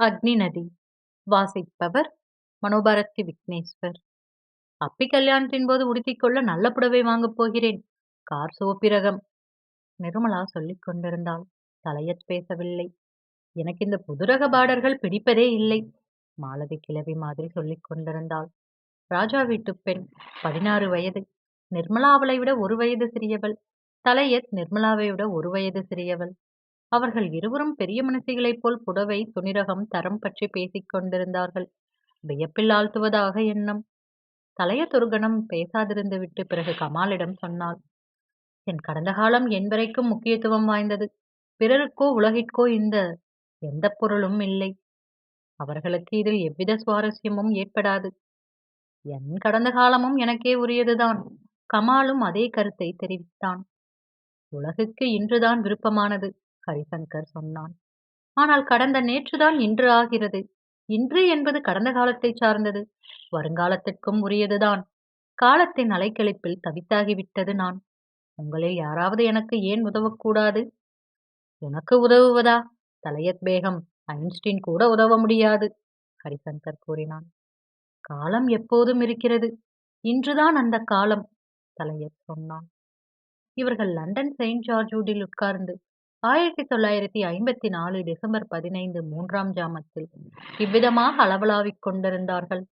அக்னி நதி. வாசிப்பவர் மனோபாரதி விக்னேஸ்வர். அப்பி கல்யாணத்தின் போது உடுத்திக் கொள்ள நல்ல புடவை வாங்கப் போகிறேன். கார் சோப்பிரகம் நிர்மலா சொல்லிக் கொண்டிருந்தாள். தலையத் பேசவில்லை. எனக்கு இந்த புதுரக பாடர்கள் பிடிப்பதே இல்லை. மாலதி கிழவி மாதிரி சொல்லிக் கொண்டிருந்தாள். ராஜா வீட்டு பெண் பதினாறு வயது. நிர்மலா அவளை விட ஒரு வயது சிறியவள். தலையத் நிர்மலாவை விட ஒரு வயது சிறியவள். அவர்கள் இருவரும் பெரிய மனுஷிகளைப் போல் புடவை துணிரகம் தரம் பற்றி பேசிக் கொண்டிருந்தார்கள். வியப்பில் ஆழ்த்துவதாக எண்ணம். தலையத் ஒரு கணம் பேசாதிருந்து விட்டு பிறகு கமாலிடம் சொன்னாள் என் கடந்த காலம் என் வரைக்கும் முக்கியத்துவம் வாய்ந்தது. பிறருக்கோ உலகிற்கோ இந்த எந்த பொருளும் இல்லை. அவர்களுக்கு இதில் எவ்வித சுவாரஸ்யமும் ஏற்படாது. என் கடந்த காலமும் எனக்கே உரியதுதான். கமாலும் அதே கருத்தை தெரிவித்தான். உலகுக்கு இன்றுதான் விருப்பமானது. ஹரிசங்கர் சொன்னான். ஆனால் கடந்த நேற்றுதான் இன்று ஆகிறது. இன்று என்பது கடந்த காலத்தை சார்ந்தது. வருங்காலத்திற்கும் உரியதுதான். காலத்தின் அலைக்கழிப்பில் தவித்தாகிவிட்டது நான். உங்களில் யாராவது எனக்கு ஏன் உதவக்கூடாது? உனக்கு உதவுவதா? தலையத் பேகம். ஐன்ஸ்டீன் கூட உதவ முடியாது ஹரிசங்கர் கூறினான். காலம் எப்போதும் இருக்கிறது. இன்றுதான் அந்த காலம் தலையத் சொன்னான். இவர்கள் லண்டன் செயின்ட் ஜார்ஜ் உட்கார்ந்து ஆயிரத்தி தொள்ளாயிரத்தி ஐம்பத்தி நாலு டிசம்பர் பதினைந்து மூன்றாம் ஜாமத்தில் இவ்விதமாக அளவலாவிக் கொண்டிருந்தார்கள்.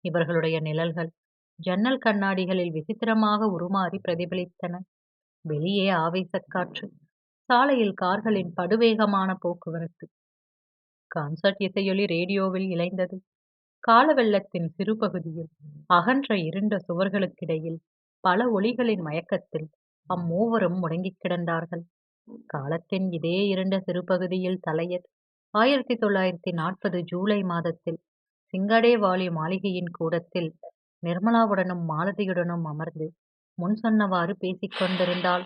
இவர்களுடைய நிழல்கள் ஜன்னல் கண்ணாடிகளில் விசித்திரமாக உருமாறி பிரதிபலித்தன. வெளியே ஆவேசக் காற்று சாலையில் கார்களின் படுவேகமான போக்குவரத்து. கான்சர்ட் இசையொலி ரேடியோவில் இழைந்தது காலவெள்ளத்தின் சிறுபகுதியில் சிறு பகுதியில் அகன்ற இருண்ட சுவர்களுக்கிடையில் பல ஒளிகளின் மயக்கத்தில் அம்மூவரும் முடங்கிக் கிடந்தார்கள். காலத்தின் இதே இருண்ட சிறுபகுதியில் தலையத் ஆயிரத்தி தொள்ளாயிரத்தி நாற்பது ஜூலை மாதத்தில் சிங்கடேவாலி மாளிகையின் கூடத்தில் நிர்மலாவுடனும் மாலதியுடனும் அமர்ந்து முன் சொன்னவாறு பேசிக் கொண்டிருந்தாள்.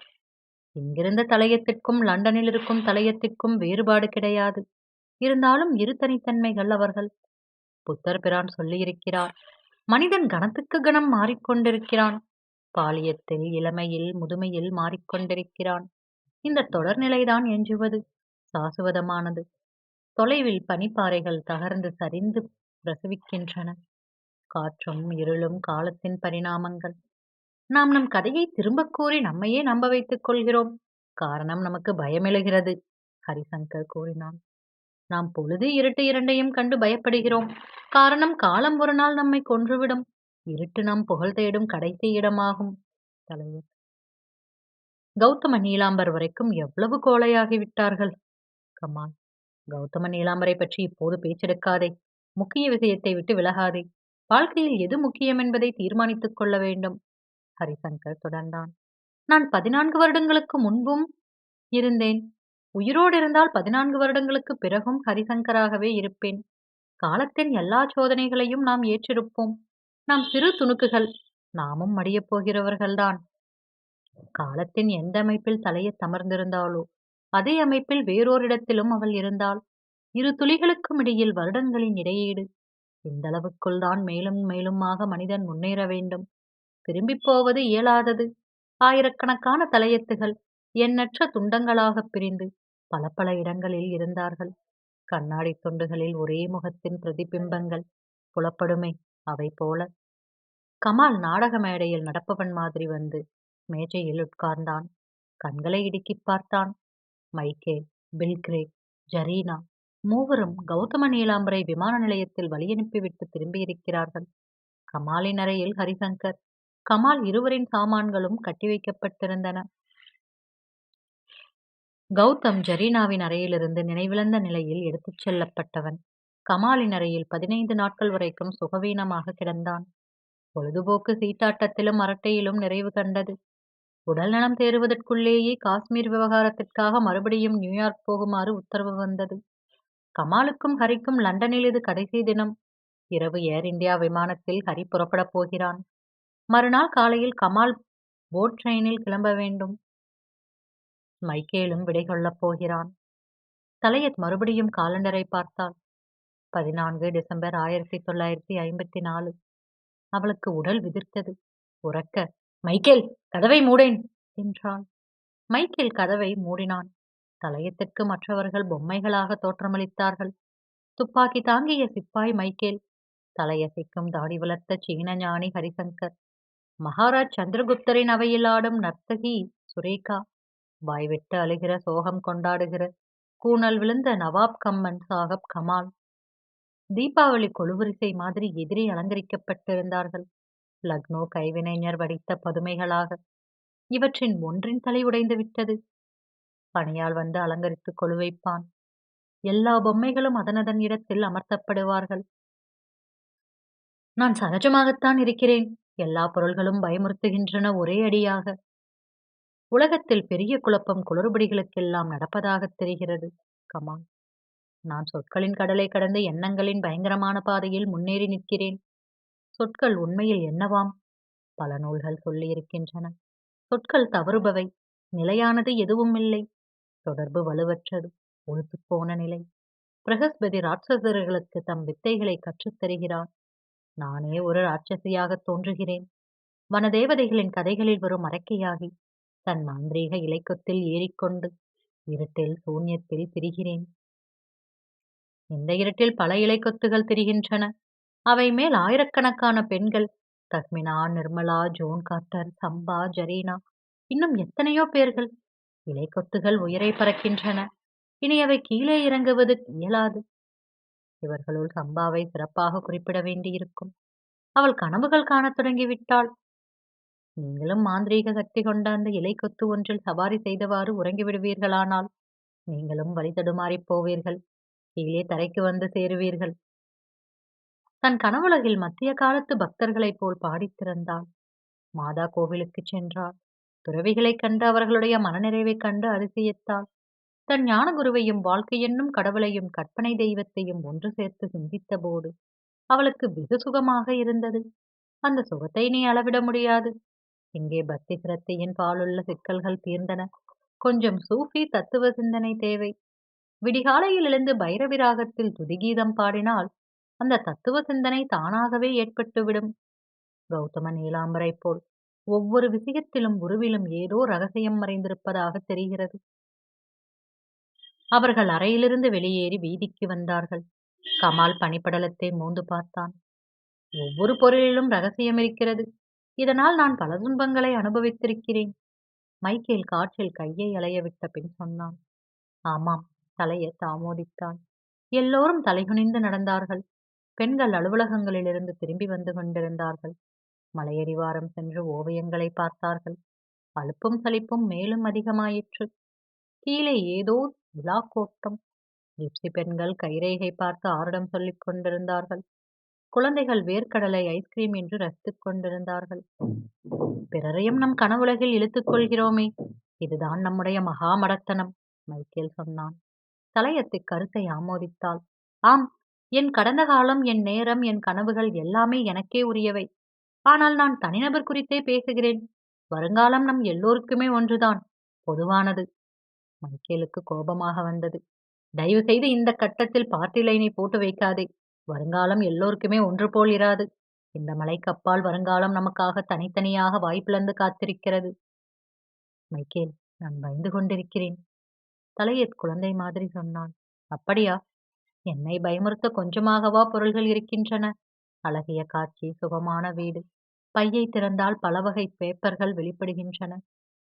இங்கிருந்த தலையத்திற்கும் லண்டனில் இருக்கும் தலையத்திற்கும் வேறுபாடு கிடையாது. இருந்தாலும் இரு தனித்தன்மைகள் அவர்கள் புத்தர் பிரான் சொல்லியிருக்கிறார். மனிதன் கணத்துக்கு கணம் மாறிக்கொண்டிருக்கிறான். பாலியத்தில் இளமையில் முதுமையில் மாறிக்கொண்டிருக்கிறான். இந்த தொடர்நிலைதான் எஞ்சுவது. சாசுவதமானது. தொலைவில் பனிப்பாறைகள் தகர்ந்து சரிந்து பிரசவிக்கின்றன. காற்றும் இருளும் காலத்தின் பரிணாமங்கள். நாம் நம் கதையை திரும்பக் கூறி நம்மையே நம்ப வைத்துக் கொள்கிறோம். காரணம் நமக்கு பயமெழுகிறது ஹரிசங்கர் கூறினான். நாம் பொழுது இருட்டு இரண்டையும் கண்டு பயப்படுகிறோம். காரணம் காலம் ஒரு நாள் நம்மை கொன்றுவிடும். இருட்டு நாம் புகழ் தேடும் கடைசி இடமாகும். தலைவர் கௌதம நீலாம்பர் வரைக்கும் எவ்வளவு கோழையாகிவிட்டார்கள்? கமால் கௌதம நீலாம்பரை பற்றி இப்போது பேச்செடுக்காதே. முக்கிய விஷயத்தை விட்டு விலகாதே. வாழ்க்கையில் எது முக்கியம் என்பதை தீர்மானித்துக் கொள்ள வேண்டும்? ஹரிசங்கர் தொடர்ந்தான். நான் பதினான்கு வருடங்களுக்கு முன்பும் இருந்தேன். உயிரோடு இருந்தால் பதினான்கு வருடங்களுக்கு பிறகும் ஹரிசங்கராகவே இருப்பேன். காலத்தின் எல்லா சோதனைகளையும் நாம் ஏற்றிருப்போம். நாம் சிறு துணுக்குகள். நாமும் மடியப் போகிறவர்கள்தான். காலத்தின் எந்த அமைப்பில் தலையை தமர்ந்திருந்தாளோ அதே அமைப்பில் வேறோரிடத்திலும் அவள் இருந்தாள். இரு துளிகளுக்கும் இடையில் வருடங்களின் இடையீடு. இந்தளவுக்குள் தான் மேலும் மேலுமாக மனிதன் முன்னேற வேண்டும். திரும்பிப் போவது இயலாதது. ஆயிரக்கணக்கான தலையத்துகள் எண்ணற்ற துண்டங்களாகப் பிரிந்து பல பல இடங்களில் இருந்தார்கள். கண்ணாடி துண்டுகளில் ஒரே முகத்தின் பிரதிபிம்பங்கள் புலப்படுமே அவை போல. கமால் நாடக மேடையில் நடப்பவன் மாதிரி வந்து மேஜையில் உட்கார்ந்தான். கண்களை இடுக்கிப் பார்த்தான். மைக்கே பில்கிரேக், ஜரீனா மூவரும் கௌதம நீலாம்பரை விமான நிலையத்தில் வழியனுப்பிவிட்டு திரும்பியிருக்கிறார்கள் கமாலின் அறையில் ஹரிசங்கர் கமால் இருவரின் சாமான்களும் கட்டி வைக்கப்பட்டிருந்தன. கௌதம் ஜரீனாவின் அறையிலிருந்து நினைவிழந்த நிலையில் எடுத்துச் செல்லப்பட்டவன். கமாலின் அறையில் பதினைந்து நாட்கள் வரைக்கும் சுகவீனமாக கிடந்தான். பொழுதுபோக்கு சீட்டாட்டத்திலும் அரட்டையிலும் நிறைவு கண்டது. உடல்நலம் தேறுவதற்குள்ளேயே காஷ்மீர் விவகாரத்திற்காக மறுபடியும் நியூயார்க் போகுமாறு உத்தரவு வந்தது. கமாலுக்கும் ஹரிக்கும் லண்டனில் இது கடைசி தினம். இரவு ஏர் இந்தியா விமானத்தில் ஹரி புறப்படப் போகிறான். மறுநாள் காலையில் கமால் போட் ட்ரெயினில் கிளம்ப வேண்டும். மைக்கேலும் விடை கொள்ளப் போகிறான். தலையத் மறுபடியும் காலண்டரை பார்த்தாள். பதினான்கு டிசம்பர் ஆயிரத்தி தொள்ளாயிரத்தி ஐம்பத்தி நாலு. அவளுக்கு உடல் விதிர்த்தது. உறக்க. மைக்கேல் கதவை மூடேன் என்றான் மைக்கேல் கதவை மூடினான். தலையத்திற்கு மற்றவர்கள் பொம்மைகளாக தோற்றமளித்தார்கள். துப்பாக்கி தாங்கிய சிப்பாய் மைக்கேல் தலையசைக்கும் தாடி வளர்த்த சீன ஞானி ஹரிசங்கர் மகாராஜ் சந்திரகுப்தரின் அவையில் ஆடும் நர்த்தகி சுரேகா வாய்விட்டு அழுகிற சோகம் கொண்டாடுகிற கூணல் விழுந்த நவாப் கம்மன் சாகப் கமால் தீபாவளி கொழுவரிசை மாதிரி எதிரே அலங்கரிக்கப்பட்டிருந்தார்கள். லக்னோ கைவினைஞர் வடித்த பதுமைகளாக. இவற்றின் ஒன்றின் தலை உடைந்து விட்டது. பணியால் வந்து அலங்கரித்து கொழுவைப்பான். எல்லா பொம்மைகளும் அதனதன் இடத்தில் அமர்த்தப்படுவார்கள். நான் சகஜமாகத்தான் இருக்கிறேன். எல்லா பொருள்களும் பயமுறுத்துகின்றன ஒரே அடியாக. உலகத்தில் பெரிய குழப்பம் குளறுபடிகளுக்கெல்லாம் நடப்பதாகத் தெரிகிறது. கமான் நான் சொற்களின் கடலை கடந்து எண்ணங்களின் பயங்கரமான பாதையில் முன்னேறி நிற்கிறேன். சொற்கள் உண்மையில் என்னவாம்? பல நூல்கள் சொல்லியிருக்கின்றன. சொற்கள் தவறுபவை. நிலையானது எதுவும் இல்லை தொடர்பு வலுவற்றது. போன நிலை. பிரகஸ்பதி ராட்சசர்களுக்கு தம் வித்தைகளை கற்றுத் தருகிறார். நானே ஒரு ராட்சசியாக தோன்றுகிறேன். வனதேவதைகளின் கதைகளில் வரும் அரக்கையாகி தன் மாந்திரீக இலைக்கொத்தில் ஏறிக்கொண்டு இருட்டில் சூன்யத்தில் திரிகிறேன். இந்த இருட்டில் பல இலைக்கொத்துகள் திரிகின்றன. அவை மேல் ஆயிரக்கணக்கான பெண்கள். தஸ்மினா நிர்மலா ஜோன் கார்ட்டர் சம்பா ஜரீனா இன்னும் எத்தனையோ பேர்கள். இலைக்கொத்துகள் உயிரை பறக்கின்றன. இனி அவை கீழே இறங்குவது இயலாது. இவர்களுள் சம்பாவை சிறப்பாக குறிப்பிட வேண்டியிருக்கும். அவள் கனவுகள் காணத் தொடங்கிவிட்டாள். நீங்களும் மாந்திரீக சக்தி கொண்ட அந்த இலை கொத்து ஒன்றில் சவாரி செய்தவாறு உறங்கிவிடுவீர்களானால் நீங்களும் வழி தடுமாறிப் போவீர்கள். கீழே தரைக்கு வந்து சேருவீர்கள். தன் கனவுலகில் மத்திய காலத்து பக்தர்களைப் போல் பாடித் திறந்தாள். மாதா கோவிலுக்குச் சென்றாள். துறவிகளைக் கண்டு அவர்களுடைய மனநிறைவைக் கண்டு அதிசயித்தாள். தன் ஞானகுருவையும் வாழ்க்கை என்னும் கடவுளையும் கற்பனை தெய்வத்தையும் ஒன்று சேர்த்து சிந்தித்த போது அவளுக்கு வெகு சுகமாக இருந்தது. அந்த சுகத்தை நீ அளவிட முடியாது. இங்கே பக்தி சிரத்தையின் பாலுள்ள சிக்கல்கள் தீர்ந்தன. கொஞ்சம் சூஃபி தத்துவ சிந்தனை தேவை. விடிகாலையில் எழுந்து பைரவி ராகத்தில் துதிகீதம் பாடினால் அந்த தத்துவ சிந்தனை தானாகவே ஏற்பட்டுவிடும் கௌதம நீலாம்பரை போல் ஒவ்வொரு விஷயத்திலும் உருவிலும் ஏதோ ரகசியம் மறைந்திருப்பதாக தெரிகிறது. அவர்கள் அறையிலிருந்து வெளியேறி வீதிக்கு வந்தார்கள். கமால் பனிப்படலத்தை மோந்து பார்த்தான். ஒவ்வொரு பொருளிலும் ரகசியம் இருக்கிறது. இதனால் நான் பல துன்பங்களை அனுபவித்திருக்கிறேன். மைக்கேல் காற்றில் கையை அலைய விட்ட பின் சொன்னான். ஆமாம் தலையை தாமோதித்தான். எல்லோரும் தலைகுனிந்து நடந்தார்கள். பெண்கள் அலுவலகங்களிலிருந்து திரும்பி வந்து கொண்டிருந்தார்கள். மலையடிவாரம் சென்று ஓவியங்களை பார்த்தார்கள். அலுப்பும் சலிப்பும் மேலும் அதிகமாயிற்று. கீழே ஏதோ விழாக்கோட்டம் ஜிப்சி பெண்கள் கைரேகை பார்த்து ஆரிடம் சொல்லிக் கொண்டிருந்தார்கள். குழந்தைகள் வேர்க்கடலை ஐஸ்கிரீம் என்று ரசித்துக் கொண்டிருந்தார்கள். பிறரையும் நம் கனவுலகில் இழுத்துக் கொள்கிறோமே. இதுதான் நம்முடைய மகா மடத்தனம் மைக்கேல் சொன்னான். தலையத்து கருத்தை ஆமோதித்தாள். ஆம் என் கடந்த காலம் என் நேரம் என் கனவுகள் எல்லாமே எனக்கே உரியவை. ஆனால் நான் தனிநபர் குறித்தே பேசுகிறேன். வருங்காலம் நம் எல்லோருக்குமே ஒன்றுதான். பொதுவானது. மைக்கேலுக்கு கோபமாக வந்தது. தயவு செய்து இந்த கட்டத்தில் பார்ட்டி லைனை போட்டு வைக்காதே. வருங்காலம் எல்லோருக்குமே ஒன்று போல் இராது. இந்த மலைக்கப்பால் வருங்காலம் நமக்காக தனித்தனியாக வாய்ப்பிழந்து காத்திருக்கிறது. மைக்கேல் நான் பயந்து கொண்டிருக்கிறேன். தலையத் குழந்தை மாதிரி சொன்னான். அப்படியா? என்னை பயமுறுத்த கொஞ்சமாகவா பொருள்கள் இருக்கின்றன? அழகிய காட்சி சுகமான வீடு. பையை திறந்தால் பல வகை பேப்பர்கள் வெளிப்படுகின்றன.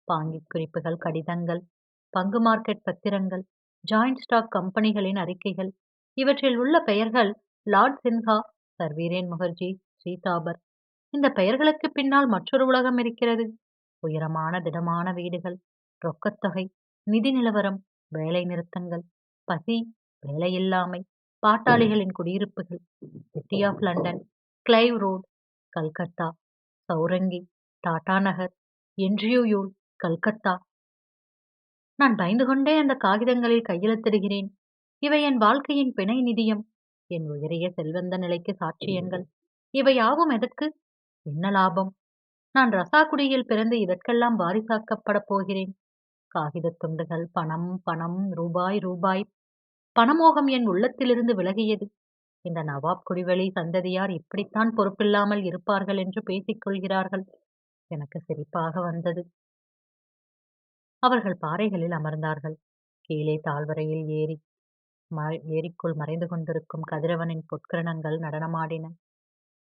பாங்கிக் குறிப்புகள் கடிதங்கள் பங்கு மார்க்கெட் பத்திரங்கள் ஜாயிண்ட் ஸ்டாக் கம்பெனிகளின் அறிக்கைகள். இவற்றில் உள்ள பெயர்கள் லார்ட் சின்ஹா சர்வீரேன் முகர்ஜி ஸ்ரீதாபர் இந்த பெயர்களுக்கு பின்னால் மற்றொரு உலகம் இருக்கிறது. உயரமான திடமான வீடுகள் ரொக்கத்தொகை நிதி நிலவரம் வேலை நிறுத்தங்கள் பசி வேலையில்லாமை பாட்டாளிகளின் குடியிருப்புகள் city of London Clive road Calcutta Chowringhee Tata Nagar என்ட்ரியூயூல் Calcutta. நான் பயந்து கொண்டே அந்த காகிதங்களில் கையெழுத்திடுகிறேன். இவை என் வாழ்க்கையின் பிணை நிதியம். என் உயரிய செல்வந்த நிலைக்கு சாட்சியங்கள் இவை யாவும் எதற்கு? என்ன லாபம்? நான் ரசாக்குடியில் பிறந்து இதற்கெல்லாம் வாரிசாக்கப்படப் போகிறேன். காகிதத் துண்டுகள் பணம் பணம் ரூபாய் ரூபாய் பணமோகம் என் உள்ளத்திலிருந்து விலகியது இந்த நவாப் குடிவெளி சந்ததியார் இப்படித்தான் பொறுப்பில்லாமல் இருப்பார்கள் என்று பேசிக் கொள்கிறார்கள் எனக்கு சிரிப்பாக வந்தது அவர்கள் பாறைகளில் அமர்ந்தார்கள் கீழே தாழ்வரையில் ஏறி ஏரிக்குள் மறைந்து கொண்டிருக்கும் கதிரவனின் பொற்கிரணங்கள் நடனமாடின.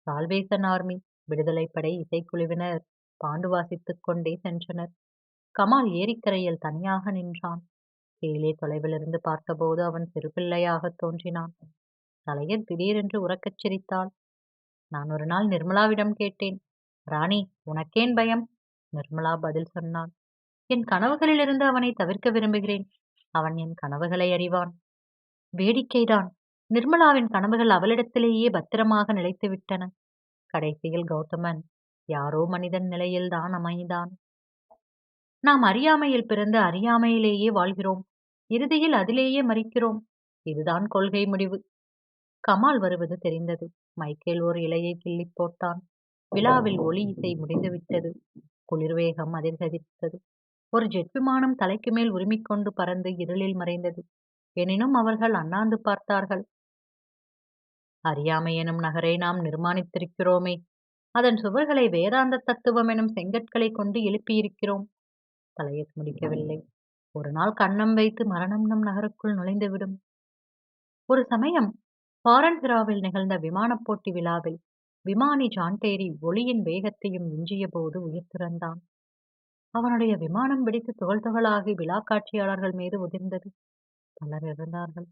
சால்வேசன் ஆர்மி, விடுதலைப்படை இசைக்குழுவினர் பாண்டு வாசித்துக் கொண்டே சென்றனர். கமால் ஏரிக்கரையில் தனியாக நின்றான். கீழே தொலைவிலிருந்து பார்த்தபோது அவன் சிறுபிள்ளையாகத் தோன்றினான். தலையன் திடீரென்று உறக்கச் சிரித்தாள். நான் ஒரு நாள் நிர்மலாவிடம் கேட்டேன். ராணி உனக்கேன் பயம்? நிர்மலா பதில் சொன்னாள். என் கனவுகளிலிருந்து அவனை தவிர்க்க விரும்புகிறேன். அவன் என் கனவுகளை அறிவான். வேடிக்கைதான். நிர்மலாவின் கனவுகள் அவளிடத்திலேயே பத்திரமாக நிலைத்துவிட்டன. கடைசியில் கௌதமன் யாரோ மனிதன் நிலையில்தான் அமைந்தான். நாம் அறியாமையில் பிறந்து அறியாமையிலேயே வாழ்கிறோம். இறுதியில் அதிலேயே மறிக்கிறோம். இதுதான் கொள்கை முடிவு. கமால் வருவது தெரிந்தது. மைக்கேல் ஒரு இலையை கிள்ளிப் போட்டான். விழாவில் ஒளி இசை முடிந்துவிட்டது. குளிர்வேகம் அதிர்கதித்தது ஒரு ஜெட் விமானம் தலைக்கு மேல் உரிமிக்கொண்டு பறந்து இருளில் மறைந்தது. எனினும் அவர்கள் அண்ணாந்து பார்த்தார்கள். அறியாமை எனும் நகரை நாம் நிர்மாணித்திருக்கிறோமே அதன் சுவர்களை வேதாந்த தத்துவம் எனும் செங்கற்களைக் கொண்டு எழுப்பியிருக்கிறோம். தலையத் முடிக்கவில்லை. ஒரு நாள் கன்னம் வைத்து மரணம் நம் நகருக்குள் நுழைந்துவிடும். ஒரு சமயம் ஃபாரன்ஹிராவில் நிகழ்ந்த விமானப் போட்டி விழாவில் விமானி ஜான்டேரி ஒளியின் வேகத்தையும் விஞ்சிய போது உயிர் துறந்தான். அவனுடைய விமானம் வெடித்து துகள் துகளாகி விழாக்காட்சியாளர்கள் மீது உதிர்ந்தது. பலர் இறந்தார்கள்.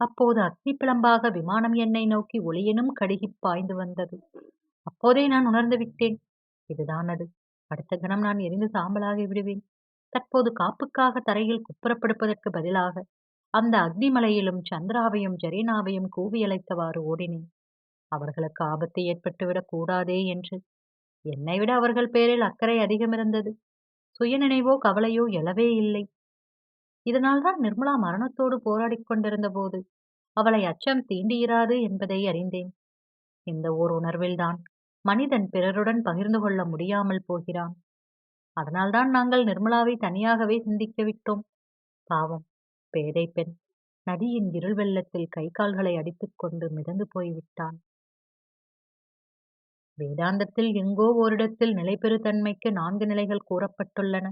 அப்போது அக்னி பிழம்பாக விமானம் என்னை நோக்கி ஒளியெனும் கடுகிப் பாய்ந்து வந்தது. அப்போதே நான் உணர்ந்து விட்டேன். இதுதான் அது. அடுத்த கணம் நான் எரிந்து சாம்பலாகி விடுவேன். தற்போது காப்புக்காக தரையில் குப்புறப்படுப்பதற்கு பதிலாக அந்த அக்னிமலையிலும் சந்திராவையும் ஜரீனாவையும் கூவி அழைத்தவாறு ஓடினேன். அவர்களுக்கு ஆபத்து ஏற்பட்டுவிடக் கூடாதே என்று. என்னை விட அவர்கள் பேரில் அக்கறை அதிகமிருந்தது. சுயநினைவோ கவலையோ எழவே இல்லை. இதனால்தான் நிர்மலா மரணத்தோடு போராடிக் கொண்டிருந்தபோது அவளை அச்சம் தீண்டியிராது என்பதை அறிந்தேன். இந்த ஓர் உணர்வில்தான் மனிதன் பிறருடன் பகிர்ந்து கொள்ள முடியாமல் போகிறான். அதனால்தான் நாங்கள் நிர்மலாவை தனியாகவே சிந்திக்க விட்டோம். பாவம் பேதைப் பெண் நதியின் இருள் வெள்ளத்தில் கை கால்களை அடித்துக்கொண்டு மிதந்து போய்விட்டாள். வேதாந்தத்தில் எங்கோ ஓரிடத்தில் நிலைபெறுதன்மைக்கு நான்கு நிலைகள் கூறப்பட்டுள்ளன.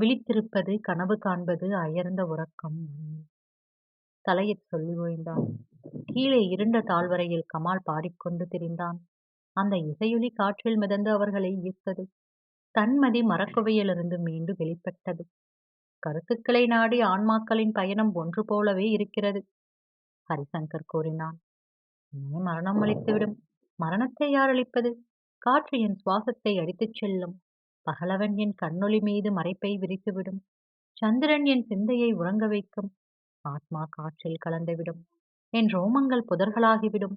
விழித்திருப்பது, கனவு காண்பது, அயர்ந்த உறக்கம். தலையில் சொல்லி ஓய்ந்தான். கீழே இருண்ட தாழ்வரையில் கமால் பாடிக்கொண்டு திரிந்தான். அந்த இசையொலி காற்றில் மிதந்து அவர்களை ஈர்த்தது. தன்மதி மரக்குவையிலிருந்து மீண்டு வெளிப்பட்டது. கருத்துக்களை நாடி ஆன்மாக்களின் பயணம் ஒன்று போலவே இருக்கிறது. ஹரிசங்கர் கூறினான். என்னை மரணம் அளித்துவிடும். மரணத்தை யார் அளிப்பது? காற்று என் சுவாசத்தை அடித்துச் செல்லும். பகலவன் என் கண்ணொளி மீது மறைப்பை விரித்துவிடும். சந்திரன் என் சிந்தையை உறங்க வைக்கும். ஆத்மா காற்றில் கலந்துவிடும். என் ரோமங்கள் புதர்களாகிவிடும்.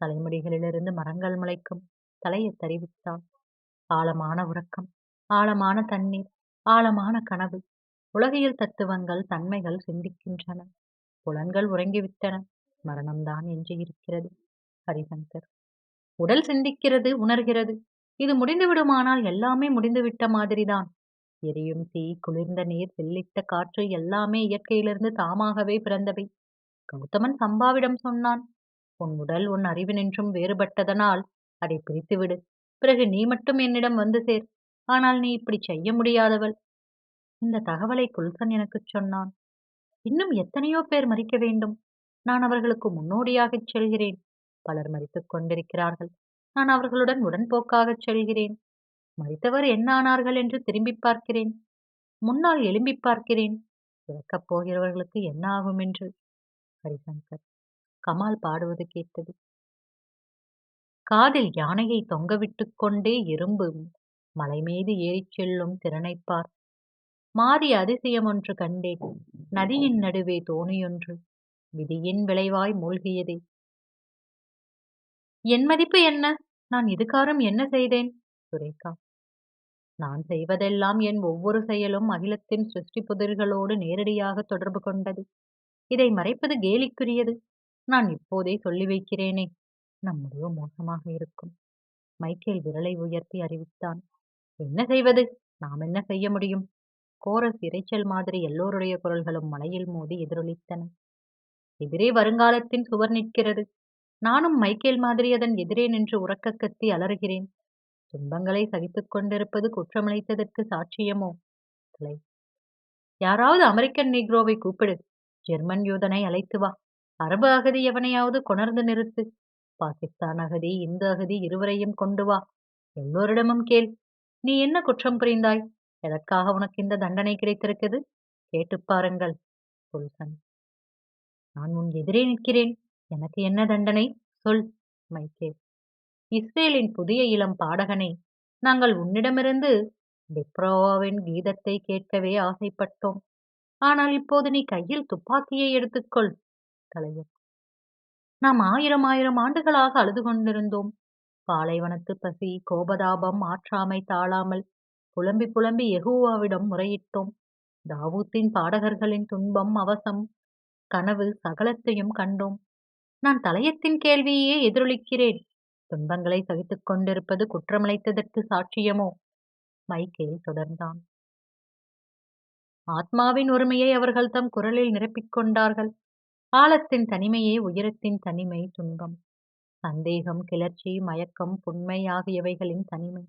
தலைமுடிகளிலிருந்து மரங்கள் முளைக்கும். தலையை தெரிவித்தான். ஆழமான உறக்கம், ஆழமான தண்ணீர், ஆழமான கனவு. உலகியல் தத்துவங்கள், தன்மைகள் சிந்திக்கின்றன. புலன்கள் உறங்கிவிட்டன. மரணம்தான் என்று இருக்கிறது ஹரிசங்கர் உடல் சிந்திக்கிறது, உணர்கிறது. இது முடிந்துவிடுமானால் எல்லாமே முடிந்துவிட்ட மாதிரிதான். எரியும் தீ, குளிர்ந்த நீர், வெள்ளித்த காற்று எல்லாமே இயற்கையிலிருந்து தாமாகவே பிறந்தவை. கௌதமன் சம்பாவிடம் சொன்னான். உன் உடல் உன் அறிவினின்றும் வேறுபட்டதனால் அதைப் பிரித்துவிடு. பிறகு நீ மட்டும் என்னிடம் வந்து சேர். ஆனால் நீ இப்படிச் செய்ய முடியாதவள். இந்த தகவலை குல்சன் எனக்குச் சொன்னான். இன்னும் எத்தனையோ பேர் மறிக்க வேண்டும். நான் அவர்களுக்கு முன்னோடியாகச் செல்கிறேன். பலர் மறித்துக் கொண்டிருக்கிறார்கள். நான் அவர்களுடன் உடன்போக்காகச் செல்கிறேன். மறித்தவர் என்ன ஆனார்கள் என்று திரும்பிப் பார்க்கிறேன். முன்னால் எழும்பிப் பார்க்கிறேன். இறக்கப் போகிறவர்களுக்கு என்ன ஆகும் என்று. ஹரிசங்கர் கமால் பாடுவது கேட்டது. காதில் யானையை தொங்கவிட்டுக் கொண்டே எறும்பு மலைமீது ஏறிச் செல்லும் திறனைப் பார். அதிசயம் ஒன்று கண்டேன். நதியின் நடுவே தோணியொன்று. விதியின் விளைவாய் மூழ்கியதே. என் மதிப்பு என்ன? நான் இதுகாரம் என்ன செய்தேன்? சுரேகா நான் செய்வதெல்லாம் என் ஒவ்வொரு செயலும் அகிலத்தின் சிருஷ்டி புதிர்களோடு நேரடியாக தொடர்பு கொண்டது. இதை மறைப்பது கேலிக்குரியது. நான் இப்போதே சொல்லி வைக்கிறேனே. நம் மோசமாக இருக்கும். மைக்கேல் விரலை உயர்த்தி அறிவித்தான். என்ன செய்வது? நாம் என்ன செய்ய முடியும்? கோரஸ் இரைச்சல் மாதிரி எல்லோருடைய குரல்களும் மலையில் மோதி எதிரொலித்தன. எதிரே வருங்காலத்தின் சுவர் நிற்கிறது. நானும் மைக்கேல் மாதிரி அதன் எதிரே நின்று உறக்க கத்தி அலறுகிறேன். துன்பங்களை சகித்துக் கொண்டிருப்பது குற்றமளித்ததற்கு சாட்சியமோ? தலை யாராவது அமெரிக்கன் நீக்ரோவை கூப்பிடு. ஜெர்மன் யூதனை அழைத்து வா அரபு அகதி எவனையாவது கொணர்ந்து நிறுத்து பாகிஸ்தான் அகதி இந்து அகதி இருவரையும் கொண்டு வா. எல்லோரிடமும் கேள். நீ என்ன குற்றம் புரிந்தாய்? எதற்காக உனக்கு இந்த தண்டனை கிடைத்திருக்குது கேட்டுப் பாருங்கள் புல்சன். நான் உன் எதிரே நிற்கிறேன். எனக்கு என்ன தண்டனை? சொல் மைக்கேல். இஸ்ரேலின் புதிய இளம் பாடகனை நாங்கள் உன்னிடமிருந்து டிப்ரோவாவின் கீதத்தை கேட்கவே ஆசைப்பட்டோம். ஆனால் இப்போது நீ கையில் துப்பாக்கியை எடுத்துக்கொள். தலைவர் நாம் ஆயிரம் ஆயிரம் ஆண்டுகளாக அழுது கொண்டிருந்தோம். பாலைவனத்து பசி கோபதாபம் ஆற்றாமை தாழாமல் புலம்பி புலம்பி எகுவாவிடம் முறையிட்டோம். தாவூத்தின் பாடகர்களின் துன்பம் அவசம் கனவு சகலத்தையும் கண்டோம். நான் தலையத்தின் கேள்வியே எதிரொலிக்கிறேன். துன்பங்களை சகித்துக் கொண்டிருப்பது குற்றமளித்ததற்கு சாட்சியமோ? மைக்கேல் தொடர்ந்தான். ஆத்மாவின் ஒருமையை அவர்கள் தம் குரலில் நிரப்பிக் கொண்டார்கள். காலத்தின் தனிமையே உயரத்தின் தனிமை துன்பம். சந்தேகம் கிளர்ச்சி மயக்கம் புண்மை ஆகியவைகளின் தனிமை.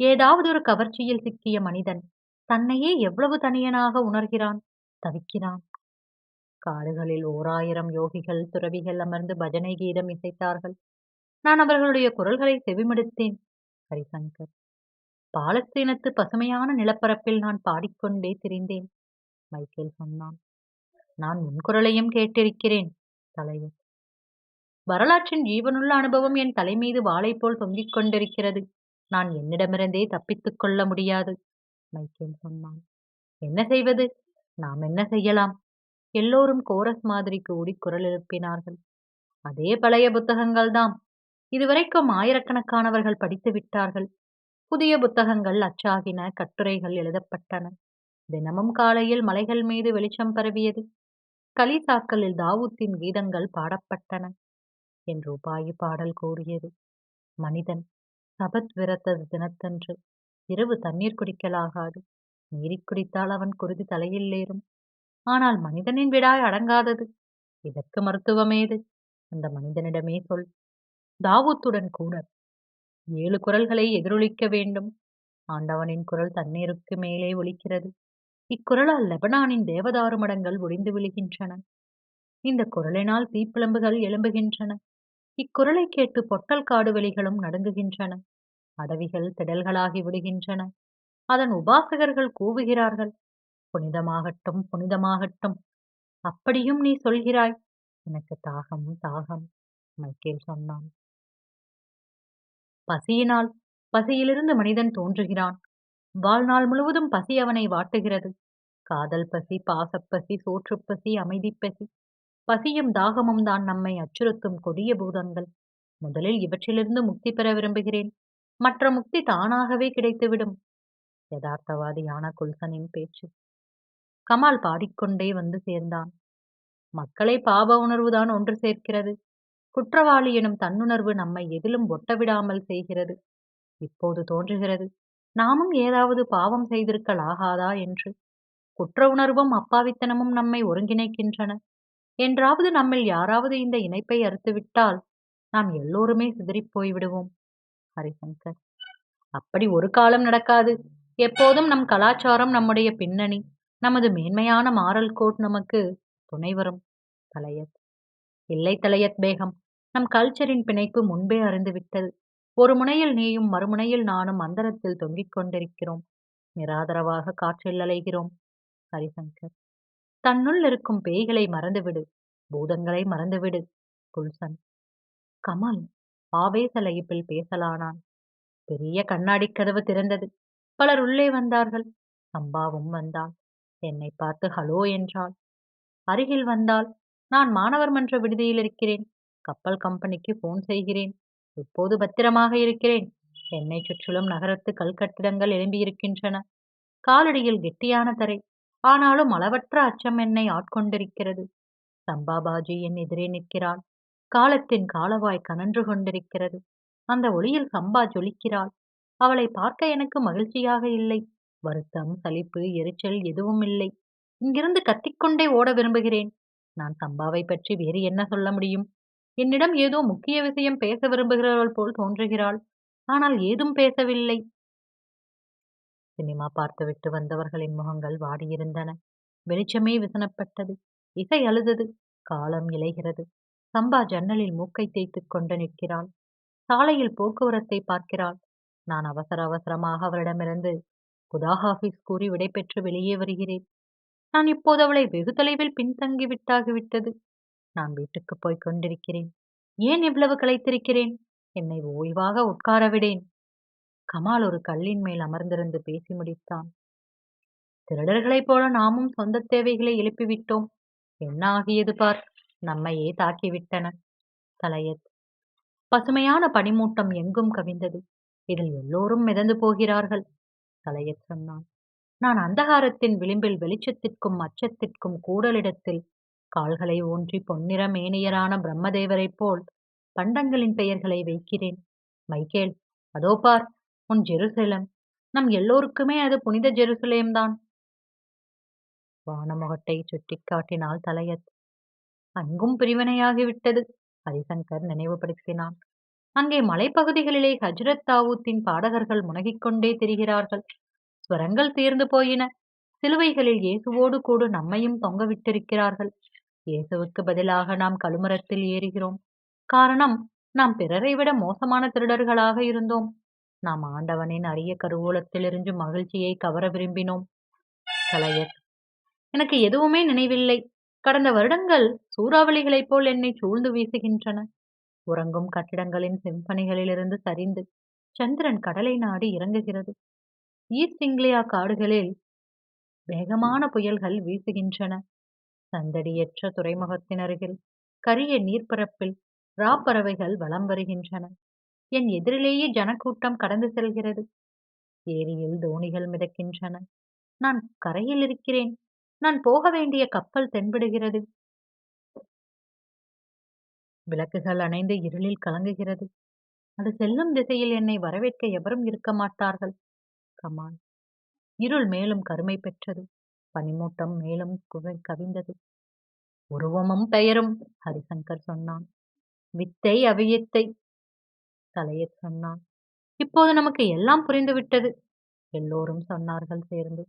ஏதாவது ஒரு கவர்ச்சியில் சிக்கிய மனிதன் தன்னையே எவ்வளவு தனியனாக உணர்கிறான்? தவிக்கிறான். காடுகளில் ஓராயிரம் யோகிகள் துறவிகள் அமர்ந்து பஜனை கீதம் இசைத்தார்கள். நான் அவர்களுடைய குரல்களை செவிமடுத்தேன். ஹரிசங்கர் பாலஸ்தீனத்து பசுமையான நிலப்பரப்பில் நான் பாடிக்கொண்டே திரிந்தேன். மைக்கேல் சொன்னான் நான் முன்குரலையும் கேட்டிருக்கிறேன் தலைவர் வரலாற்றின் ஜீவனுள்ள அனுபவம் என் தலைமீது வாளை போல் தொங்கிக் கொண்டிருக்கிறது. நான் என்னிடமிருந்தே தப்பித்துக் கொள்ள முடியாது மைக்கேல் சொன்னான். என்ன செய்வது? நாம் என்ன செய்யலாம்? எல்லோரும் கோரஸ் மாதிரி கூடி குரல் எழுப்பினார்கள். அதே பழைய புத்தகங்கள்தாம் இதுவரைக்கும் ஆயிரக்கணக்கானவர்கள் படித்து விட்டார்கள். புதிய புத்தகங்கள் அச்சாகின கட்டுரைகள் எழுதப்பட்டன. தினமும் காலையில் மலைகள் மீது வெளிச்சம் பரவியது. கலிசாக்களில் தாவூத்தின் கீதங்கள் பாடப்பட்டன என்று உபாயி பாடல் கூறியது. மனிதன் சபத் விரத தினத்தன்று இரவு தண்ணீர் குடிக்கலாகாது. நீரிக் குடித்தால் அவன் குருதி தலையில் ஏறும். ஆனால் மனிதனின் விடாய் அடங்காதது. இதற்கு மருத்துவமேது அந்த மனிதனிடமே சொல். தாவூத்துடன் கூட ஏழு குரல்களை எதிரொலிக்க வேண்டும். ஆண்டவனின் குரல் தண்ணீருக்கு மேலே ஒலிக்கிறது. இக்குரலால் லெபனானின் தேவதாரு மடங்கள் ஒடிந்து விழுகின்றன. இந்த குரலினால் தீப்பிழம்புகள் எழும்புகின்றன. இக்குரலை கேட்டு பொட்டல் காடு வெளிகளும் நடுங்குகின்றன. அடவிகள் திடல்களாகி விடுகின்றன. அதன் உபாசகர்கள் கூவுகிறார்கள். புனிதமாகட்டும் புனிதமாகட்டும். அப்படியும் நீ சொல்கிறாய். எனக்கு தாகம் தாகம் மைக்கேல் சொன்னான். பசியினால் பசியிலிருந்து மனிதன் தோன்றுகிறான். வாழ்நாள் முழுவதும் பசி அவனை வாட்டுகிறது. காதல் பசி பாசப்பசி சோற்றுப்பசி அமைதிப்பசி பசியும் தாகமும் தான் நம்மை அச்சுறுத்தும் கொடிய பூதங்கள். முதலில் இவற்றிலிருந்து முக்தி பெற விரும்புகிறேன். மற்ற முக்தி தானாகவே கிடைத்துவிடும். யதார்த்தவாதியான குல்சனின் பேச்சு. கமால் பாடிக்கொண்டே வந்து சேர்ந்தான். மக்களை பாப உணர்வுதான் ஒன்று சேர்க்கிறது. குற்றவாளி எனும் தன்னுணர்வு நம்மை எதிலும் ஒட்டவிடாமல் செய்கிறது. இப்போது தோன்றுகிறது. நாமும் ஏதாவது பாவம் செய்திருக்கலாகாதா என்று. குற்ற உணர்வும் அப்பாவித்தனமும் நம்மை ஒருங்கிணைக்கின்றன. என்றாவது நம்மில் யாராவது இந்த இணைப்பை அறுத்துவிட்டால் நாம் எல்லோருமே சிதறிப் போய்விடுவோம். ஹரிசங்கர். அப்படி ஒரு காலம் நடக்காது. எப்போதும் நம் கலாச்சாரம் நம்முடைய பின்னணி. நமது மேன்மையான மாரல் கோட் நமக்கு துணை வரும். தலையத். இல்லை தலையத் பேகம். நம் கல்ச்சரின் பிணைப்பு முன்பே அறிந்துவிட்டது. ஒரு முனையில் நீயும் மறுமுனையில் நானும் அந்தரத்தில் தொங்கிக் கொண்டிருக்கிறோம். நிராதரவாக காற்றில் அலைகிறோம் ஹரிசங்கர். தன்னுள் இருக்கும் பேய்களை மறந்துவிடு பூதங்களை மறந்துவிடு குல்சன். கமல் ஆவேச லயிப்பில் பேசலானான். பெரிய கண்ணாடிக் கதவு திறந்தது. பலர் உள்ளே வந்தார்கள். சம்பாவும் வந்தாள் என்னை பார்த்து ஹலோ என்றாள். அருகில் வந்தால் நான் மாணவர் மன்ற விடுதியில் இருக்கிறேன். கப்பல் கம்பெனிக்கு போன் செய்கிறேன். இப்போது பத்திரமாக இருக்கிறேன். என்னை சுற்றிலும் நகரத்து கல்கட்டிடங்கள் எழும்பியிருக்கின்றன. காலடியில் கெட்டியான தரை. ஆனாலும் அளவற்ற அச்சம் என்னை ஆட்கொண்டிருக்கிறது. சம்பாபாஜி என் எதிரே நிற்கிறாள். காலத்தின் காலவாய் கனன்று கொண்டிருக்கிறது. அந்த ஒளியில் சம்பா ஜொலிக்கிறாள். அவளை பார்க்க எனக்கு மகிழ்ச்சியாக இல்லை. வருத்தம் சலிப்பு எரிச்சல் எதுவும் இல்லை. இங்கிருந்து கத்திக்கொண்டே ஓட விரும்புகிறேன். நான் சம்பாவை பற்றி வேறு என்ன சொல்ல முடியும்? என்னிடம் ஏதோ முக்கிய விஷயம் பேச விரும்புகிறவள் போல் தோன்றுகிறாள். ஆனால் ஏதும் பேசவில்லை. சினிமா பார்த்துவிட்டு வந்தவர்களின் முகங்கள் வாடியிருந்தன. வெளிச்சமே விசனப்பட்டது. இசை அழுதது. காலம் இளைகிறது சம்பா ஜன்னலில் மூக்கை தேய்த்துக் கொண்டு நிற்கிறாள். சாலையில் போக்குவரத்தை பார்க்கிறாள். நான் அவசர அவசரமாக அவளிடமிருந்து குதாஹாஃபிஸ் கூறி விடைபெற்று வெளியே வருகிறேன். நான் இப்போது அவளை வெகு தொலைவில் பின்தங்கி விட்டாகிவிட்டது நான் வீட்டுக்கு போய்க் கொண்டிருக்கிறேன். ஏன் இவ்வளவு களைத்திருக்கிறேன்? என்னை ஓய்வாக உட்கார விடேன். கமால் ஒரு கல்லின் மேல் அமர்ந்திருந்து பேசி முடித்தான். திருடர்களைப் போல நாமும் சொந்த தேவைகளை எழுப்பிவிட்டோம். என்ன ஆகியது பார்? நம்மையே தாக்கிவிட்டன. தலையத் பசுமையான பனிமூட்டம் எங்கும் கவிந்தது? இதில் எல்லோரும் மிதந்து போகிறார்கள். தலையத் சொன்னான். நான் அந்தகாரத்தின் விளிம்பில் வெளிச்சத்திற்கும் அச்சத்திற்கும் கூடலிடத்தில் கால்களை ஊன்றி பொன்னிற மேனியரான பிரம்மதேவரைப் போல் பண்டங்களின் பெயர்களை வைக்கிறேன். மைக்கேல் அதோ பார் உன் ஜெருசலம். நம் எல்லோருக்குமே அது புனித ஜெருசலேம்தான் வானமுகட்டை சுட்டிக்காட்டினாள் தலையத். அங்கும் பிரிவினையாகிவிட்டது ஹரிசங்கர் நினைவுபடுத்தினான். அங்கே மலைப்பகுதிகளிலே ஹஜ்ரத் தாவூத்தின் பாடகர்கள் முனகிக்கொண்டே தெரிகிறார்கள் திரிகிறார்கள். ஸ்வரங்கள் தீர்ந்து போயின. சிலுவைகளில் இயேசுவோடு கூட நம்மையும் தொங்க விட்டிருக்கிறார்கள். இயேசுவுக்கு பதிலாக நாம் கழுமரத்தில் ஏறுகிறோம். காரணம் நாம் பிறரை விட மோசமான திருடர்களாக இருந்தோம். நாம் ஆண்டவனின் அரிய கருவூலத்திலிருந்து மகிழ்ச்சியை கவர விரும்பினோம். கலையர் எனக்கு எதுவுமே நினைவில்லை. கடந்த வருடங்கள் சூறாவளிகளைப் போல் என்னை சூழ்ந்து வீசுகின்றன. உறங்கும் கட்டிடங்களின் சிம்பனிகளிலிருந்து சரிந்து சந்திரன் கடலை நாடி இறங்குகிறது. ஈஸ்ட் இங்கிலியா காடுகளில் வேகமான புயல்கள் வீசுகின்றன. சந்தடியற்ற துறைமுகத்தின் அருகில் கரிய நீர்ப்பரப்பில் ராப்பறவைகள் வலம் வருகின்றன. என் எதிரிலேயே ஜனக்கூட்டம் கடந்து செல்கிறது. ஏரியில் தோணிகள் மிதக்கின்றன. நான் கரையில் இருக்கிறேன். நான் போக வேண்டிய கப்பல் தென்படுகிறது. விளக்குகள் அணைந்து இருளில் கலங்குகிறது. அது செல்லும் திசையில் என்னை வரவேற்க எவரும் இருக்க மாட்டார்கள். கமான் இருள் மேலும் கருமை பெற்றது. பனிமூட்டம் மேலும் குவி கவிந்தது. உருவமும் பெயரும் ஹரிசங்கர் சொன்னான். வித்தை அவியத்தை தலையத் சொன்னான். இப்போது நமக்கு எல்லாம் புரிந்துவிட்டது எல்லோரும் சொன்னார்கள் சேர்ந்து.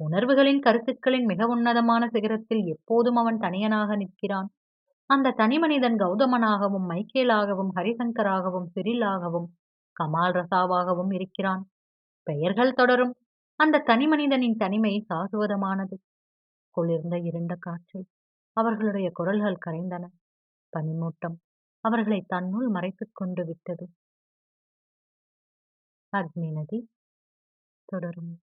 உணர்வுகளின் கருத்துக்களின் மிக உன்னதமான சிகரத்தில் எப்போதும் அவன் தனியனாக நிற்கிறான். அந்த தனிமனிதன் கௌதமனாகவும் மைக்கேலாகவும் ஹரிசங்கராகவும் சிரிலாகவும் கமால் ரசாவாகவும் இருக்கிறான். பெயர்கள் தொடரும் அந்த தனிமனிதனின் தனிமை சாசுவதமானது குளிர்ந்த இருண்ட காற்று அவர்களுடைய குரல்கள் கரைந்தன. பனிமூட்டம் அவர்களை தன்னுள் மறைத்துக் கொண்டு விட்டது. அக்னி நதி தொடரும்.